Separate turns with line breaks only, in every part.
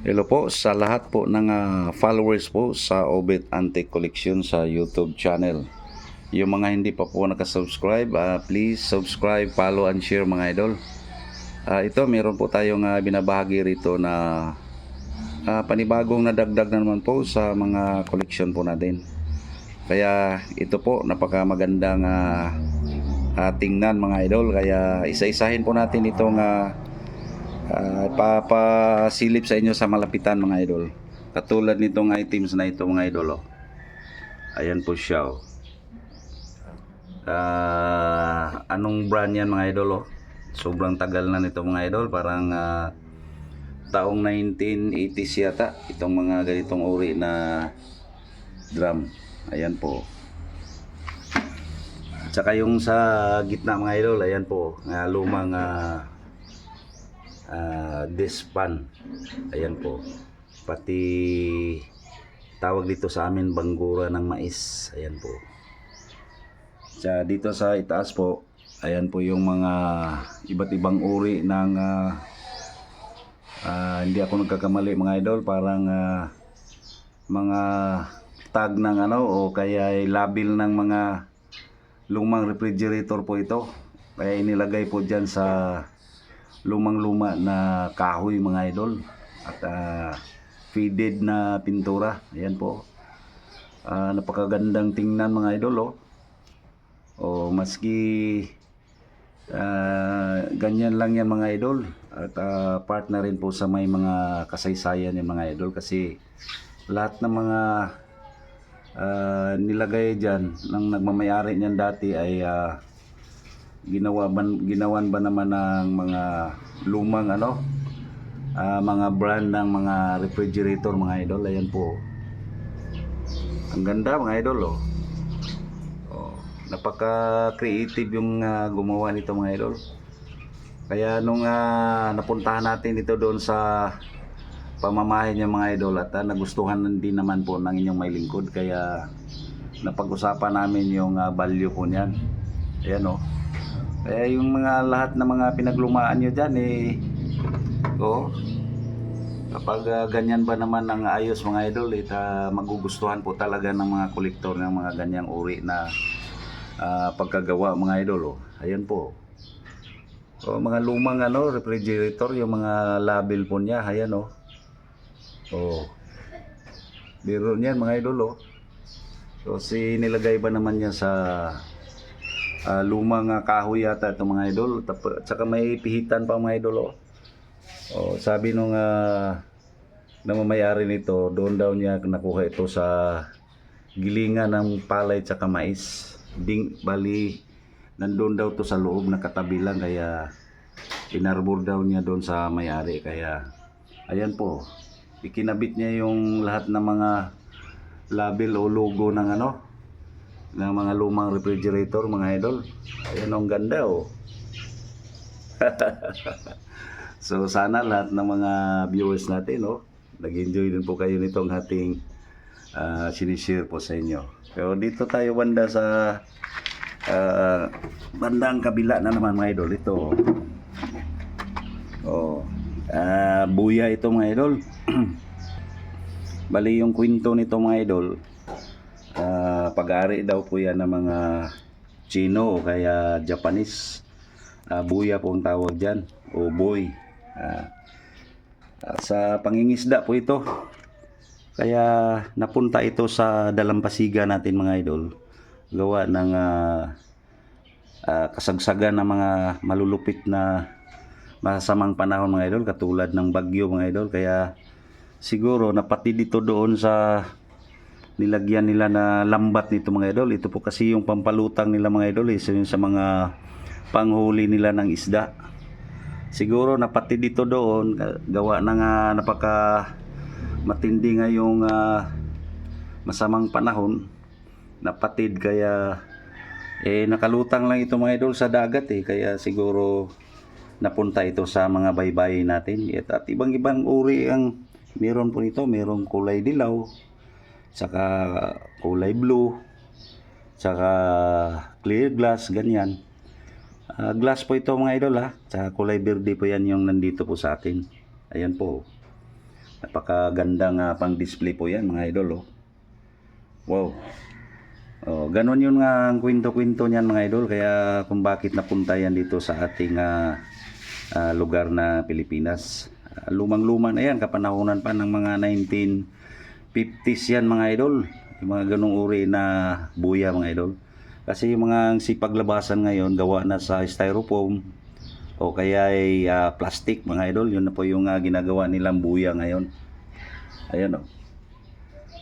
Hello po sa lahat po ng ah, followers po sa Obit Antique Collection sa YouTube channel. Yung mga hindi pa po nakasubscribe, ah, please subscribe, follow and share mga idol. Ah, ito meron po tayong ah, binabahagi rito na ah, panibagong nadagdag na naman po sa mga collection po natin. Kaya ito po napaka magandang ah, ah, tingnan mga idol. Kaya isa-isahin po natin itong ah, Ah, papasilip sa inyo sa malapitan mga idol. Katulad nitong items na ito mga idol. Oh. Ayan po siya. Oh. Ah, anong brand yan mga idol? Oh? Sobrang tagal na nito mga idol. Parang ah, taong 1980s yata. Itong mga ganitong uri na drum. Ayan po. Tsaka yung sa gitna mga idol, ayan po, ah, lumang ah, ah, dispan. Ayan po. Pati tawag dito sa amin banggura ng mais. Ayan po. Sa dito sa itaas po, ayan po yung mga iba't ibang uri ng ah, ah, hindi ako nagkakamali mga idol, parang ah, mga tag ng ano o kaya ay label ng mga lumang refrigerator po ito. Kaya inilagay po dyan sa lumang-luma na kahoy mga idol at ah, faded na pintura ayan po Ah, napakagandang tingnan mga idol oh. oh maski ah, ganyan lang yan mga idol at ah, part na rin po sa may mga kasaysayan yung mga idol kasi lahat ng mga ah, nilagay dyan ng nagmamayari niyan dati ay ah, ginawa ban, ginawan ba naman ng mga lumang ano ah, mga brand ng mga refrigerator mga idol? Ayan po. Ang ganda mga idol oh, oh napaka creative yung ah, gumawa nito mga idol. Kaya nung ah, napuntahan natin ito doon sa pamamahay niya mga idol at ah, nagustuhan din naman po ng inyong may lingkod kaya napag-usapan namin yung ah, value po niyan. Ayan oh kaya yung mga lahat ng mga pinaglumaan nyo dyan eh, oh, kapag ah, ganyan ba naman ang ayos mga idol, eh, ta- magugustuhan po talaga ng mga kolektor ng mga ganyang uri na ah, pagkagawa mga idol. Oh. Ayan po. Oh, mga lumang ano, refrigerator, yung mga label po niya, ayan oh. Oh. Biro niyan mga idol oh. So si nilagay ba naman niya sa Ah, lumang ah, kahoy yata itong mga idol. Tap- At saka may pihitan pa mga idol. Oh. Oh, sabi nung uh, namamayari nito, doon daw niya nakuha ito sa gilingan ng palay at mais. Ding, bali, nandun daw to sa loob na katabi lang kaya inarbor daw niya doon sa mayari. Kaya, ayan po, ikinabit niya yung lahat ng mga label o logo ng ano, ng mga lumang refrigerator mga idol. Ayan ang ganda oh. so sana lahat ng mga viewers natin oh, nag-enjoy din po kayo nitong ating uh, sinishare po sa inyo. Pero dito tayo banda sa ah, bandang kabila na naman mga idol. Ito oh. Ah, buya ito mga idol. Bali yung kwento nito mga idol, Ah, pag-ari daw po yan ng mga Chino o kaya Japanese. Ah, buya po ang tawag dyan o boy. Ah, sa pangingisda po ito. Kaya napunta ito sa dalampasiga natin mga idol. Gawa ng ah, ah, kasagsagan ng mga malulupit na masasamang panahon mga idol katulad ng bagyo mga idol kaya siguro napati dito doon sa nilagyan nila na lambat nito mga idol. Ito po kasi yung pampalutang nila mga idol. Isa yun sa mga panghuli nila ng isda. Siguro napati dito doon. Gawa na nga napaka matindi nga yung ah, masamang panahon. Napatid kaya eh nakalutang lang ito mga idol sa dagat eh. Kaya siguro napunta ito sa mga baybay natin. At ibang ibang uri ang meron po nito. Merong kulay dilaw, saka kulay blue, saka clear glass, ganyan. Ah, glass po ito mga idol ha, saka kulay verde po yan yung nandito po sa atin. Ayan po. Napakagandang ah, pang-display po yan mga idol. Oh. Wow. Oh, ganon yun nga ang kwento-kwento niyan mga idol. Kaya kung bakit napunta yan dito sa ating ah, ah, lugar na Pilipinas. Ah, lumang-luma na yan. Kapanahonan pa ng mga 1950s yan mga idol. Yung mga ganong uri na buya mga idol. Kasi yung mga sipaglabasan ngayon gawa na sa styrofoam o kaya ay ah, plastic mga idol. Yun na po yung ah, ginagawa nilang buya ngayon. Ayan o.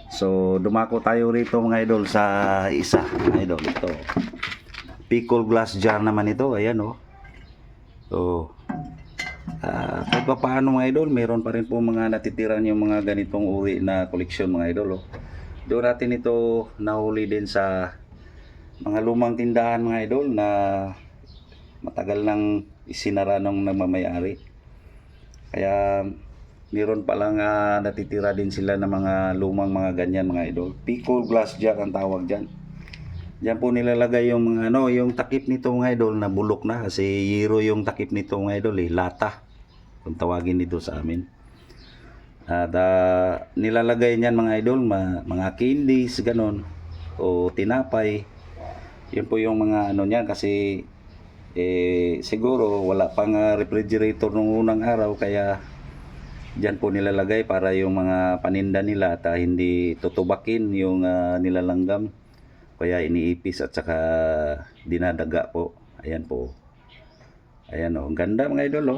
So, dumako tayo rito mga idol sa isa. Mga idol, ito. Pickle glass jar naman ito. Ayan o. So, ah kahit pa paano mga idol, meron pa rin po mga natitiran yung mga ganitong uri na koleksyon mga idol. Oh. Doon natin ito nahuli din sa mga lumang tindahan mga idol na matagal nang isinara ng nagmamayari. Kaya meron pa lang ah, natitira din sila ng mga lumang mga ganyan mga idol. Pickle glass jar ang tawag dyan. Diyan po nilalagay yung mga ano, yung takip nito mga idol na bulok na kasi yero yung takip nito mga idol eh, lata. Kung tawagin dito sa amin. At ah, nilalagay niyan mga idol, ma- mga candies, ganon, o tinapay. Yun po yung mga ano niyan kasi eh, siguro wala pang refrigerator nung unang araw kaya Diyan po nilalagay para yung mga paninda nila at ah, hindi tutubakin yung ah, nilalanggam. Kaya iniipis at saka dinadaga po. Ayan po. Ayan o. Ang ganda mga idol o.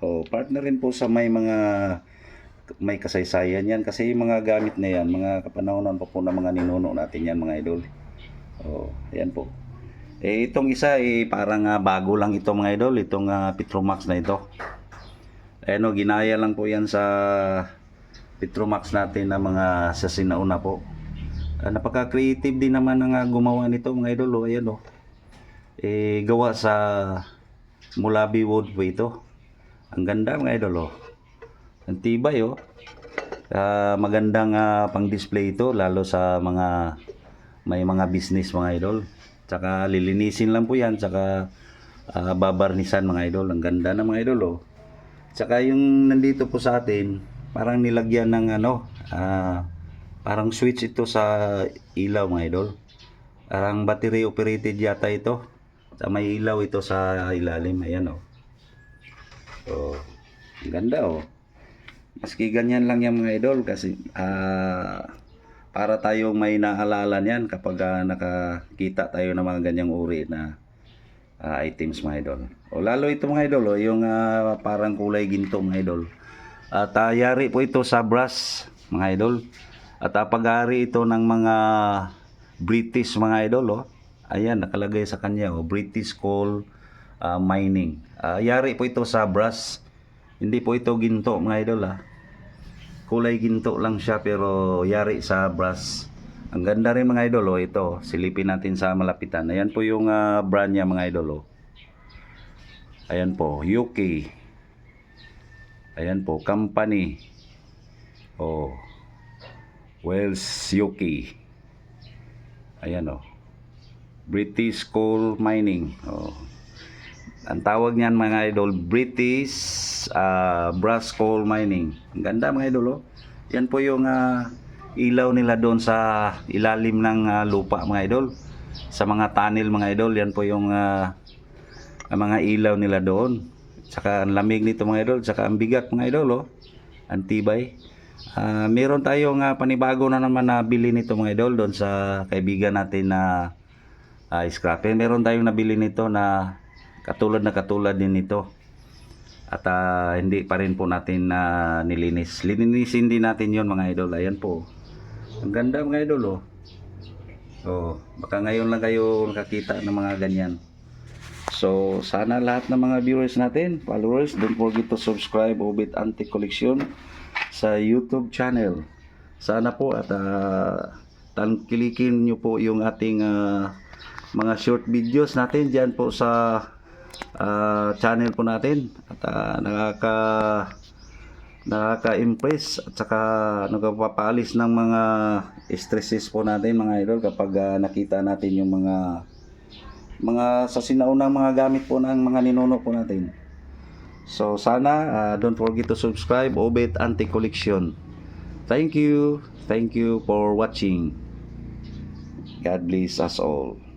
O, partner rin po sa may mga may kasaysayan yan. Kasi yung mga gamit na yan, mga kapanahonan pa po ng mga ninuno natin yan mga idol. O, ayan po. Eh, itong isa, eh, parang ah, bago lang ito mga idol. Itong ah, Petromax na ito. Ano, ginaya lang po yan sa Petromax natin na mga sa sinauna po. Ah, napaka-creative din naman ang ah, gumawa nito mga idol. Oh. Ayan oh. Eh, gawa sa Mulabi wood po ito. Ang ganda mga idol oh. Ang tibay oh. Ah, magandang ah, pang-display ito lalo sa mga may mga business mga idol. Tsaka lilinisin lang po yan. Tsaka ah, babarnisan mga idol. Ang ganda na mga idol oh. Tsaka yung nandito po sa atin, parang nilagyan ng ano, ah, parang switch ito sa ilaw mga idol. Parang battery operated yata ito. Sa may ilaw ito sa ilalim. Ayan oh. Oh, ang ganda oh. Maski ganyan lang yung mga idol kasi ah, para tayo may naalala niyan kapag ah, nakakita tayo ng mga ganyang uri na ah, items mga idol. O lalo ito mga idol, oh, yung ah, parang kulay ginto mga idol. At ah, yari po ito sa brass mga idol. At pag-ari ito ng mga British mga idol. Oh. Ayan, nakalagay sa kanya. Oh, British coal ah, mining. Ah, yari po ito sa brass. Hindi po ito ginto mga idol. Ah. Kulay ginto lang siya pero yari sa brass. Ang ganda rin mga idol, oh, ito. Silipin natin sa malapitan. Ayan po yung ah, brand niya mga idol. Oh. Ayan po, UK. Ayan po, company. Oh. Wells UK. Ayan oh. British Coal Mining. Oh. Ang tawag niyan mga idol, British ah, Brass Coal Mining. Ang ganda mga idol oh. Yan po yung ah, ilaw nila doon sa ilalim ng ah, lupa mga idol. Sa mga tunnel mga idol, yan po yung ang mga ilaw nila doon. Saka ang lamig nito mga idol, saka ang bigat mga idol oh. Ang tibay. Ah, meron tayong ah, panibago na naman na bili nito mga idol doon sa kaibigan natin na uh, scrapper. Meron tayong nabili nito na katulad na katulad din nito. At ah, hindi pa rin po natin na nilinis. Lininisin din natin yon mga idol. Ayan po. Ang ganda mga idol oh. Oh, baka ngayon lang kayo nakakita ng mga ganyan. So, sana lahat ng mga viewers natin, followers, don't forget to subscribe Obit Antique Collection sa YouTube channel. Sana po at uh, tangkilikin nyo po yung ating ah, mga short videos natin dyan po sa ah, channel po natin. At ah, nakaka nakaka-impress at saka nagpapalis ng mga stresses po natin mga idol kapag ah, nakita natin yung mga mga sa sinaunang mga gamit po ng mga ninuno po natin. So sana uh, don't forget to subscribe Obet Anti Collection. Thank you. Thank you for watching. God bless us all.